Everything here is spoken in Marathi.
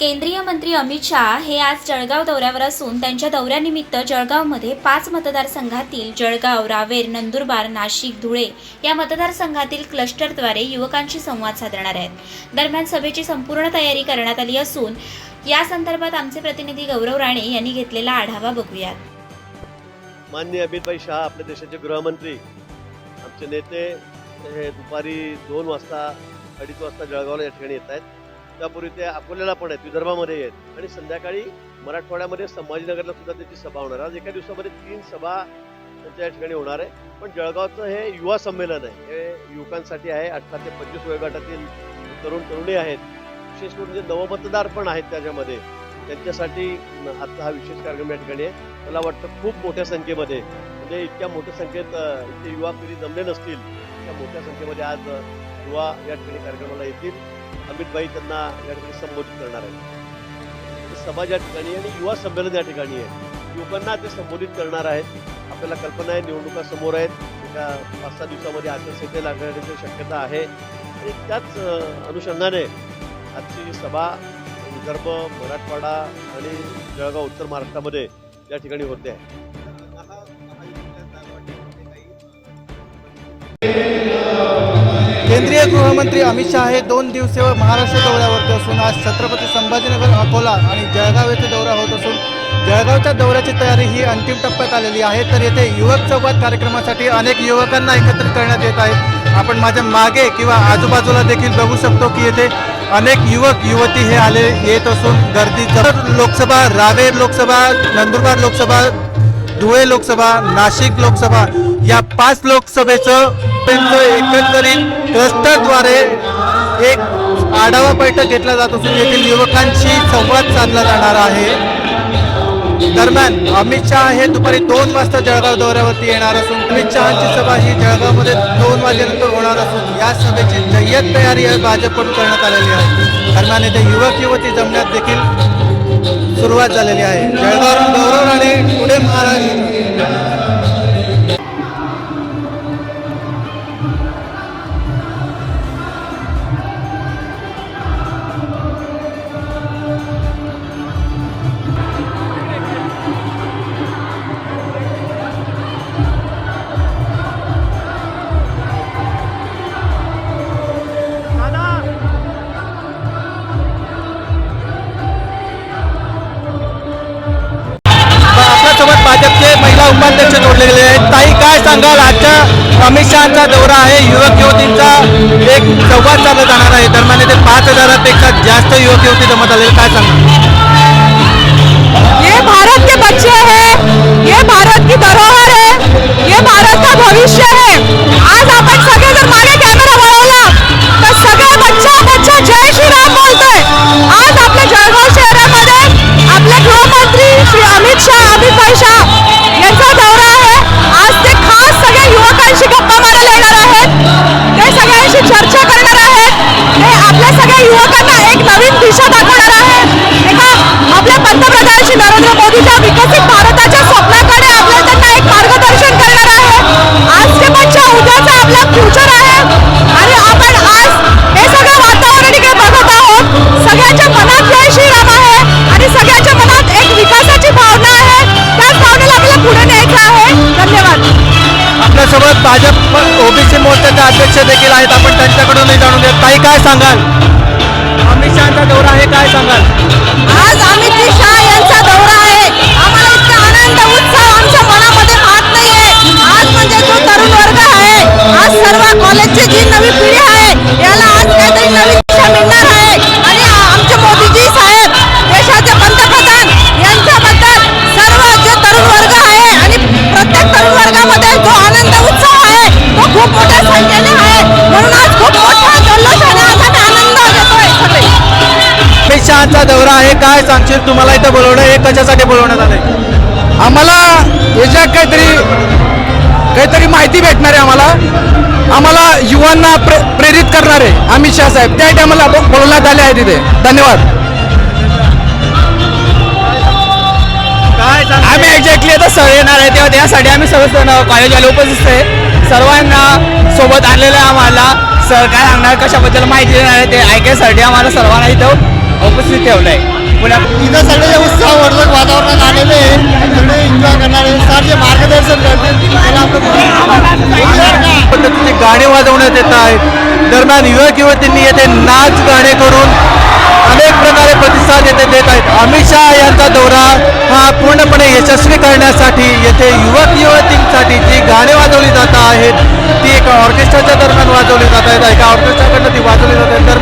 केंद्रीय मंत्री अमित शहा हे आज जळगाव दौऱ्यावर असून त्यांच्या दौऱ्यानिमित्त जळगावमध्ये पाच मतदारसंघातील जळगाव रावेर नंदुरबार नाशिक धुळे या मतदारसंघातील क्लस्टरद्वारे युवकांशी संवाद साधणार आहेत. दरम्यान सभेची संपूर्ण तयारी करण्यात आली असून या संदर्भात आमचे प्रतिनिधी गौरव राणे यांनी घेतलेला आढावा बघूयात. माननीय अमितभाई शहा आपल्या देशाचे गृहमंत्री आमचे नेते हे दुपारी दोन वाजता अडीच वाजता जळगावला या ठिकाणी येत आहेत. त्यापूर्वी ते अकोल्याला पण आहेत विदर्भामध्ये आहेत. आणि संध्याकाळी मराठवाड्यामध्ये संभाजीनगरला सुद्धा त्याची सभा होणार आज एका दिवसामध्ये तीन सभा त्यांच्या या ठिकाणी होणार आहे. पण जळगावचं हे युवा संमेलन आहे. हे युवकांसाठी आहे. अठरा ते पंचवीस वयोगटातील तरुण तरुणी आहेत. विशेष करून जे नवमतदार पण आहेत त्याच्यामध्ये. त्यांच्यासाठी आजचा हा विशेष कार्यक्रम या ठिकाणी आहे. मला वाटतं खूप मोठ्या संख्येमध्ये म्हणजे इतक्या मोठ्या संख्येत अ, इतके युवा पिढी जमले नसतील त्या मोठ्या संख्येमध्ये आज युवा या ठिकाणी कार्यक्रमाला येतील. अमितबाई त्यांना या ठिकाणी संबोधित करणार आहेत. समाज सभा या ठिकाणी आहे आणि युवा संमेलन या ठिकाणी आहे. युवकांना ते संबोधित करणार आहेत. आपल्याला कल्पना आहे निवडणुका समोर आहेत. एका पाच सहा दिवसामध्ये आचारसंहिता लागण्याची शक्यता आहे. आणि त्याच अनुषंगाने आजची जी सभा विदर्भ मराठवाडा आणि जळगाव उत्तर महाराष्ट्रामध्ये या ठिकाणी होते. आहे केंद्रीय गृहमंत्री अमित शहा हे दोन दिवसीय महाराष्ट्र दौऱ्यावरती असून आज छत्रपती संभाजीनगर अकोला आणि जळगाव येथे दौरा होत असून जळगावच्या दौऱ्याची तयारी ही अंतिम टप्प्यात आलेली आहे. तर येथे युवक संवाद कार्यक्रमासाठी अनेक युवकांना एकत्र करण्यात येत आहे. आपण माझ्या मागे किंवा आजूबाजूला देखील बघू शकतो की येथे अनेक युवक युवती हे आले येत असून गर्दी जर लोकसभा रावेर लोकसभा नंदुरबार लोकसभा धुळे लोकसभा नाशिक लोकसभा या पाच लोकसभेचं एकंदरीत क्लस्टरद्वारे एक आढावा बैठक घेतला जात असून येथील युवकांशी संवाद साधला जाणार आहे. दरम्यान अमित शहा हे दुपारी दोन वाजता जळगाव दौऱ्यावरती येणार असून अमित शहाची सभा ही जळगावमध्ये दोन वाजेनंतर होणार असून या सभेची जय्यत तयारी भाजपकडून करण्यात आलेली आहे. दरम्यान येथे युवक युवती जमण्यात देखील सुरुवात झालेली आहे. जळगाव गौरव राणे पुढे महाराष्ट्र भाजपचे महिला उपाध्यक्ष जोडले गेले आहेत. ताई काय सांगाल? आजच्या अमित शहाचा दौरा आहे. युवक युवतींचा एक संवाद साधला जाणार आहे. दरम्यान येथे पाच हजारापेक्षा जास्त युवक युवती जमत आलेले काय सांगाल? ये भारत के बच्चे हैं. ये भारत की धरोहर है. ये भारत का भविष्य है. आज आपण सगळे जर आपल्यासोबत भाजप ओबीसी मोर्चाचे अध्यक्ष देखील आहेत. आपण त्यांच्याकडूनही जाणून घेऊ. ताई काय सांगाल? अमित शहाचा दौरा आहे काय सांगाल? आज अमित शाह शहाचा दौरा आहे. काय सांगशील तुम्हाला इथं बोलवणं? हे कशासाठी बोलवण्यात आलंय? आम्हाला याच्यात काहीतरी काहीतरी माहिती भेटणार आहे आम्हाला. आम्हाला युवांना प्रे प्रेरित करणार आहे अमित शहा साहेब. त्या टायमाला बोलवण्यात आले आहे तिथे. धन्यवाद. काय आम्ही एक्झॅक्टली आता सर येणार आहे. तेव्हा त्यासाठी आम्ही सर्व कॉलेजवाले उपस्थित आहे. सर्वांना सोबत आणलेलं आहे आम्हाला. सर काय सांगणार? कशाबद्दल माहिती देणार आहे ते ऐकायसाठी आम्हाला सर्वांना इथं उपस्थित ठेवलं आहे पुण्या इथं सगळे उत्साहवर्धक वातावरणात आलेले आहे सगळे एन्जॉय करणारे सर जे मार्गदर्शन करते पद्धतीचे गाणे वाजवण्यात येत आहेत. दरम्यान युवक युवतींनी येथे नाच गाणे करून अनेक प्रकारे प्रतिसाद येथे देत आहेत. अमित शहा यांचा दौरा हा पूर्णपणे यशस्वी करण्यासाठी येथे युवक युवतींसाठी जी गाणे वाजवली जात आहेत ती एका ऑर्केस्ट्राच्या दरम्यान वाजवली जात आहेत. एका ऑर्केस्ट्राकडनं ती वाजवली जात आहेत. तर